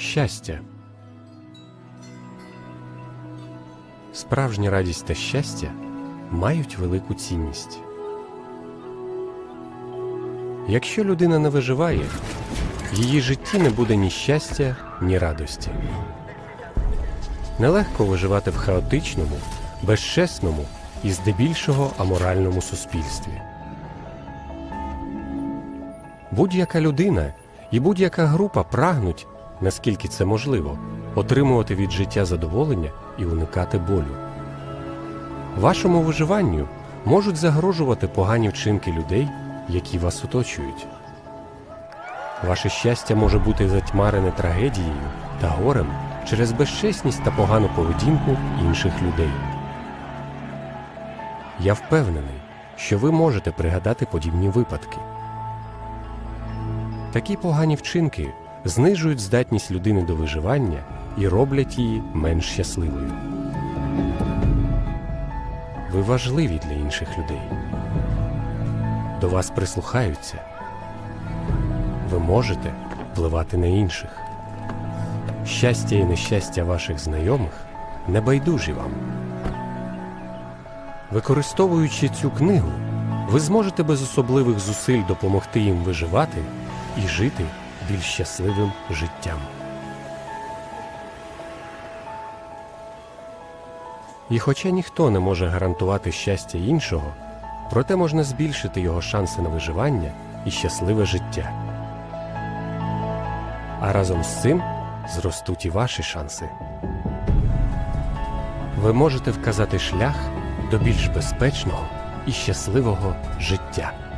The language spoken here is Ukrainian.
Щастя. Справжня радість та щастя мають велику цінність. Якщо людина не виживає, в її житті не буде ні щастя, ні радості. Нелегко виживати в хаотичному, безчесному і здебільшого аморальному суспільстві. Будь-яка людина і будь-яка група прагнуть, наскільки це можливо, отримувати від життя задоволення і уникати болю. Вашому виживанню можуть загрожувати погані вчинки людей, які вас оточують. Ваше щастя може бути затьмарене трагедією та горем через безчесність та погану поведінку інших людей. Я впевнений, що ви можете пригадати подібні випадки. Такі погані вчинки знижують здатність людини до виживання і роблять її менш щасливою. Ви важливі для інших людей. До вас прислухаються. Ви можете впливати на інших. Щастя і нещастя ваших знайомих не байдужі вам. Використовуючи цю книгу, ви зможете без особливих зусиль допомогти їм виживати і жити більш щасливим життям. І хоча ніхто не може гарантувати щастя іншого, проте можна збільшити його шанси на виживання і щасливе життя. А разом з цим зростуть і ваші шанси. Ви можете вказати шлях до більш безпечного і щасливого життя.